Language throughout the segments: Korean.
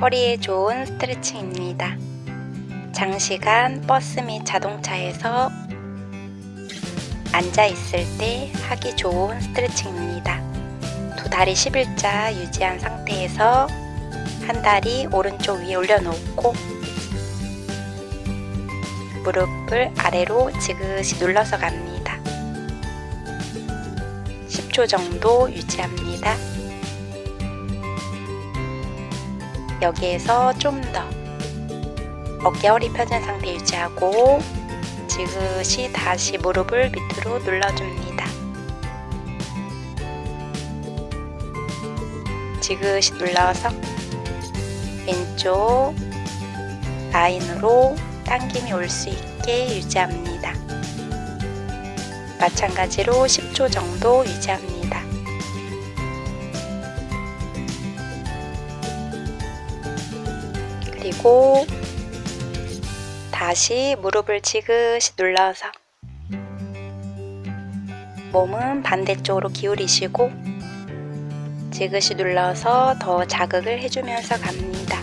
허리에 좋은 스트레칭입니다. 장시간 버스 및 자동차에서 앉아 있을 때 하기 좋은 스트레칭입니다. 두 다리 11자 유지한 상태에서 한 다리 오른쪽 위에 올려놓고 무릎을 아래로 지그시 눌러서 갑니다. 10초 정도 유지합니다. 여기에서 좀 더 어깨 허리 펴진 상태 유지하고 지그시 다시 무릎을 밑으로 눌러줍니다. 지그시 눌러서 왼쪽 라인으로 당김이 올 수 있게 유지합니다. 마찬가지로 10초 정도 유지합니다. 그리고 다시 무릎을 지그시 눌러서 몸은 반대쪽으로 기울이시고 지그시 눌러서 더 자극을 해주면서 갑니다.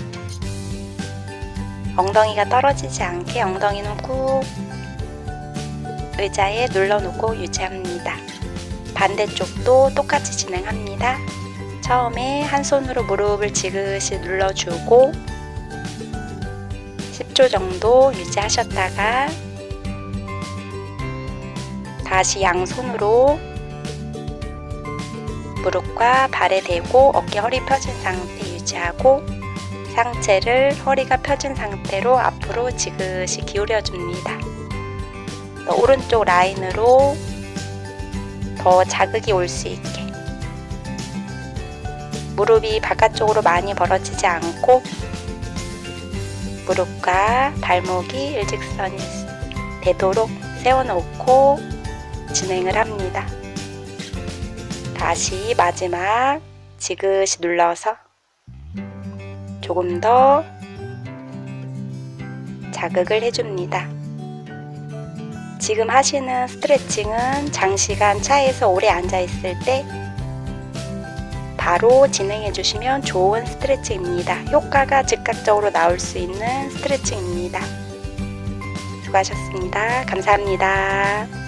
엉덩이가 떨어지지 않게 엉덩이는 꾹 의자에 눌러놓고 유지합니다. 반대쪽도 똑같이 진행합니다. 처음에 한 손으로 무릎을 지그시 눌러주고 10초 정도 유지하셨다가 다시 양손으로 무릎과 발에 대고 어깨 허리 펴진 상태 유지하고 상체를 허리가 펴진 상태로 앞으로 지그시 기울여 줍니다. 오른쪽 라인으로 더 자극이 올 수 있게 무릎이 바깥쪽으로 많이 벌어지지 않고 무릎과 발목이 일직선이 되도록 세워놓고 진행을 합니다. 다시 마지막 지그시 눌러서 조금 더 자극을 해줍니다. 지금 하시는 스트레칭은 장시간 차에서 오래 앉아 있을 때 바로 진행해 주시면 좋은 스트레칭입니다. 효과가 즉각적으로 나올 수 있는 스트레칭입니다. 수고하셨습니다. 감사합니다.